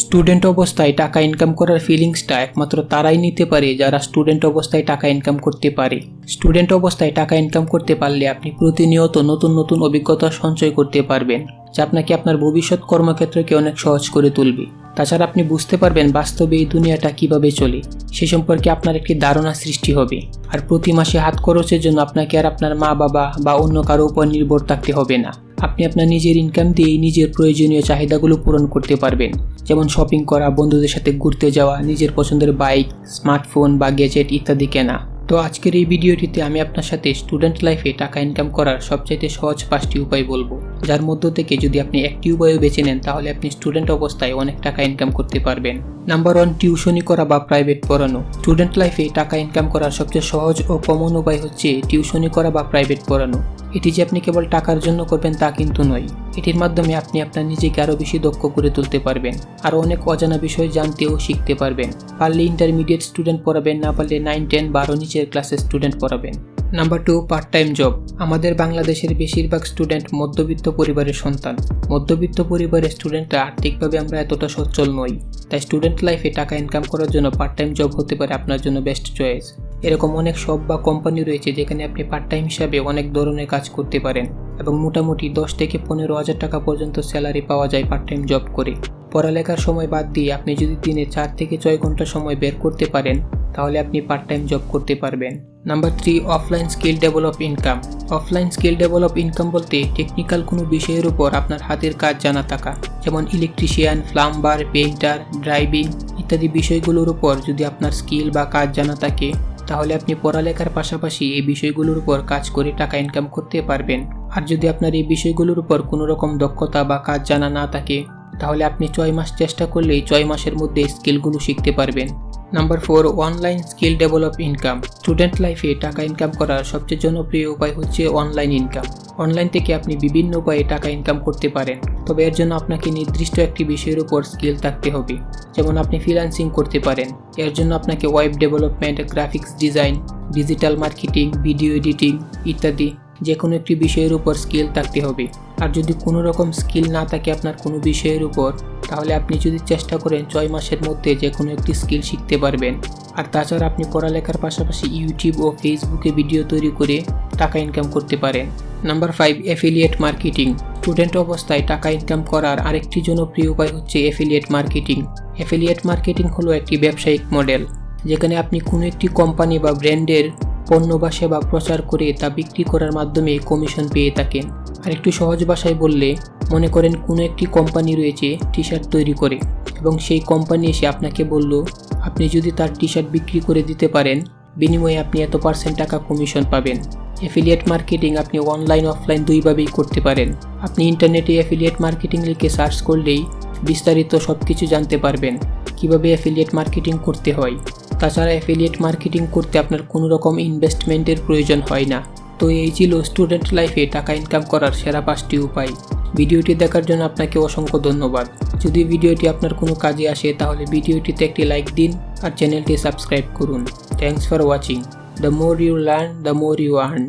Student অবস্থায় টাকা income করার ফিলিংসটা একমাত্র তারাই নিতে পারে যারা স্টুডেন্ট অবস্থায় টাকা ইনকাম করতে পারে। স্টুডেন্ট অবস্থায় টাকা ইনকাম করতে পারলে আপনি প্রতিনিয়ত নতুন নতুন অভিজ্ঞতা সঞ্চয় করতে পারবেন, যা আপনাকে আপনার ভবিষ্যৎ কর্মক্ষেত্রকে অনেক সহজ করে তুলবে। তাছাড়া আপনি বুঝতে পারবেন বাস্তবে এই দুনিয়াটা কীভাবে চলে, সে সম্পর্কে আপনার একটি ধারণা সৃষ্টি হবে। আর প্রতি মাসে হাত খরচের জন্য আপনাকে আর আপনার মা বাবা বা অন্য কারও উপর নির্ভর থাকতে হবে না। আপনি আপনার নিজের ইনকাম দিয়েই নিজের প্রয়োজনীয় চাহিদাগুলো পূরণ করতে পারবেন। যেমন শপিং করা, বন্ধুদের সাথে ঘুরতে যাওয়া, নিজের পছন্দের বাইক স্মার্টফোন বা গ্যাজেট ইত্যাদি কেনা। তো আজকের এই ভিডিওটিতে আমি আপনার সাথে স্টুডেন্ট লাইফে টাকা ইনকাম করার সবচাইতে সহজ পাঁচটি উপায় বলব। যার মধ্য থেকে যদি আপনি একটি উপায়ও বেছে নেন, তাহলে আপনি স্টুডেন্ট অবস্থায় অনেক টাকা ইনকাম করতে পারবেন। নাম্বার ওয়ান টিউশনি করা বা প্রাইভেট পড়ানো। স্টুডেন্ট লাইফে টাকা ইনকাম করার সবচেয়ে সহজ ও কমন উপায় হচ্ছে টিউশনি করা বা প্রাইভেট পড়ানো। এটি যে আপনি কেবল টাকার জন্য করবেন তা কিন্তু নয়। এটির মাধ্যমে আপনি আপনার নিজেকে আরও বেশি দক্ষ করে তুলতে পারবেন আরও অনেক অজানা বিষয় জানতে ও শিখতে পারবেন। পারলে ইন্টারমিডিয়েট স্টুডেন্ট পড়াবেন, না পারলে নাইন টেন বারো নিচের ক্লাসের স্টুডেন্ট পড়াবেন। Number two part time job আমাদের বাংলাদেশের বেশিরভাগ স্টুডেন্ট মধ্যবিত্ত পরিবারের সন্তান। মধ্যবিত্ত পরিবারের স্টুডেন্টরা আর্থিকভাবে আমরা এতটা সচ্ছল নই। তাই স্টুডেন্ট লাইফে টাকা ইনকাম করার জন্য পার্ট টাইম জব হতে পারে আপনার জন্য বেস্ট চয়েস এরকম অনেক শপ বা কোম্পানি রয়েছে যেখানে আপনি পার্ট টাইম হিসাবে অনেক ধরনের কাজ করতে পারেন এবং মোটামুটি দশ থেকে পনেরো হাজার টাকা পর্যন্ত স্যালারি পাওয়া যায় পার্ট টাইম জব করে। পড়ালেখার সময় বাদ দিয়ে আপনি যদি দিনে চার থেকে ছয় ঘণ্টা সময় বের করতে পারেন তাহলে আপনি পার্ট টাইম জব করতে পারবেন। Number three offline skill develop income offline skill develop income বলতে টেকনিক্যাল কোনো বিষয়ের উপর আপনার হাতের কাজ জানা থাকা, যেমন ইলেকট্রিশিয়ান প্লাম্বার পেইন্টার ড্রাইভিং ইত্যাদি বিষয়গুলোর উপর যদি আপনার স্কিল বা কাজ জানা থাকে, তাহলে আপনি পড়ালেখার পাশাপাশি এই বিষয়গুলোর উপর কাজ করে টাকা ইনকাম করতে পারবেন। আর যদি আপনার এই বিষয়গুলোর উপর কোনো রকম দক্ষতা বা কাজ জানা না থাকে, তাহলে আপনি ছয় মাস চেষ্টা করলেই ছয় মাসের মধ্যে স্কিলগুলো শিখতে পারবেন। Number four online skill develop income student লাইফে টাকা ইনকাম করার সবচেয়ে জনপ্রিয় উপায় হচ্ছে অনলাইন ইনকাম অনলাইন থেকে আপনি বিভিন্ন উপায়ে টাকা ইনকাম করতে পারেন। তবে এর জন্য আপনাকে নির্দিষ্ট একটি বিষয়ের উপর স্কিল থাকতে হবে। যেমন আপনি ফ্রিল্যান্সিং করতে পারেন। এর জন্য আপনাকে web development graphics design digital marketing video editing ইত্যাদি যে কোনো একটি বিষয়ের উপর স্কিল থাকতে হবে। আর যদি কোনো রকম স্কিল না থাকে আপনার কোনো বিষয়ের উপর, তাহলে আপনি যদি চেষ্টা করেন ছয় মাসের মধ্যে যে কোনো একটি স্কিল শিখতে পারবেন। আর তাছাড়া আপনি পড়ালেখার পাশাপাশি ইউটিউব ও ফেসবুকে ভিডিও তৈরি করে টাকা ইনকাম করতে পারেন। Number five affiliate marketing student অবস্থায় টাকা ইনকাম করার আরেকটি জনপ্রিয় উপায় হচ্ছে অ্যাফিলিয়েট মার্কেটিং অ্যাফিলিয়েট মার্কেটিং হলো একটি ব্যবসায়িক মডেল যেখানে আপনি কোনো একটি কোম্পানি বা ব্র্যান্ডের পণ্য বা সেবা প্রচার করে তা বিক্রি করার মাধ্যমে কমিশন পেয়ে থাকেন আর একটু সহজ ভাষায় বললে, মনে করেন কোনো একটি কোম্পানি রয়েছে টি শার্ট তৈরি করে এবং সেই কোম্পানি এসে আপনাকে বলল, আপনি যদি তার টি শার্ট বিক্রি করে দিতে পারেন, বিনিময়ে আপনি এত পার্সেন্ট টাকা কমিশন পাবেন। অ্যাফিলিয়েট মার্কেটিং আপনি অনলাইন অফলাইন দুইভাবেই করতে পারেন। আপনি ইন্টারনেটে অ্যাফিলিয়েট মার্কেটিং লিখে সার্চ করলেই বিস্তারিত সব কিছু জানতে পারবেন। কীভাবে অ্যাফিলিয়েট মার্কেটিং করতে হয়? তাছাড়া অ্যাফিলিয়েট মার্কেটিং করতে আপনার কোনো রকম ইনভেস্টমেন্টের প্রয়োজন হয় না। তো এই ছিল স্টুডেন্ট লাইফে টাকা ইনকাম করার সেরা পাঁচটি উপায়। ভিডিওটি দেখার জন্য আপনাকে অসংখ্য ধন্যবাদ। যদি ভিডিওটি আপনার কোনো কাজে আসে, তাহলে ভিডিওটিতে একটি লাইক দিন আর চ্যানেলটি সাবস্ক্রাইব করুন। Thanks for watching the more you learn the more you earn